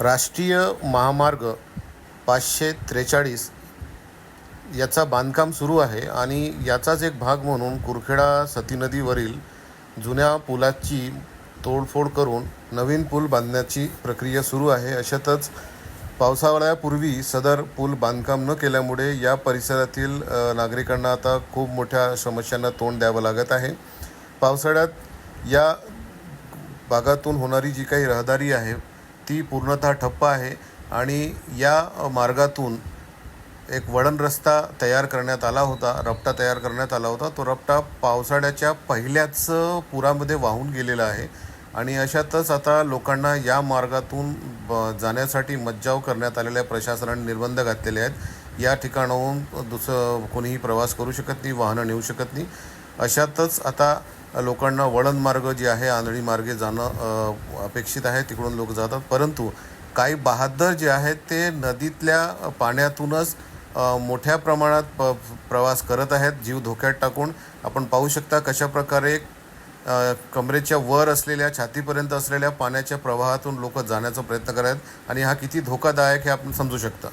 राष्ट्रीय महामार्ग पाचशे त्रेचाळीस याचा बांधकाम सुरू आहे आणि याचाच एक भाग म्हणून कुरखेडा सती नदीवरील जुन्या पुलाची तोडफोड करून नवीन पूल बांधण्याची प्रक्रिया सुरू आहे. अशातच पावसाळ्यापूर्वी सदर पूल बांधकाम न केल्यामुळे या परिसरातील नागरिकांना आता खूप मोठ्या समस्यांना तोंड द्यावं लागत आहे. पावसाळ्यात या भागातून होणारी जी काही रहदारी आहे ती पूर्णतः ठप्प आहे आणि या मार्गातून एक वळण रस्ता तयार करण्यात आला होता रपटा तयार करण्यात आला होता. तो रपटा पावसाळ्याच्या पहिल्याच पुरामध्ये वाहून गेलेला आहे आणि अशातच आता लोकांना या मार्गातून ब- जाण्यासाठी मज्जाव करण्यात आलेल्या प्रशासनाने निर्बंध घातलेले आहेत. या ठिकाणाहून दुसरं कोणीही प्रवास करू शकत नाही वाहनं नेऊ शकत नाही. अशातच आता लोकांना वळण मार्ग जे आहे आंधळी मार्गे जाणं अपेक्षित आहे तिकडून लोक जातात. परंतु काही बहादर जे आहेत ते नदीतल्या पाण्यातूनच मोठ्या प्रमाणात प प्रवास करत आहेत. जीव धोक्यात टाकून आपण पाहू शकता कशा प्रकारे कमरेच्या वर असलेल्या छातीपर्यंत असलेल्या पाण्याच्या प्रवाहातून लोक जाण्याचा प्रयत्न करत आहेत. आणि हा किती धोकादायक हे आपण समजू शकता.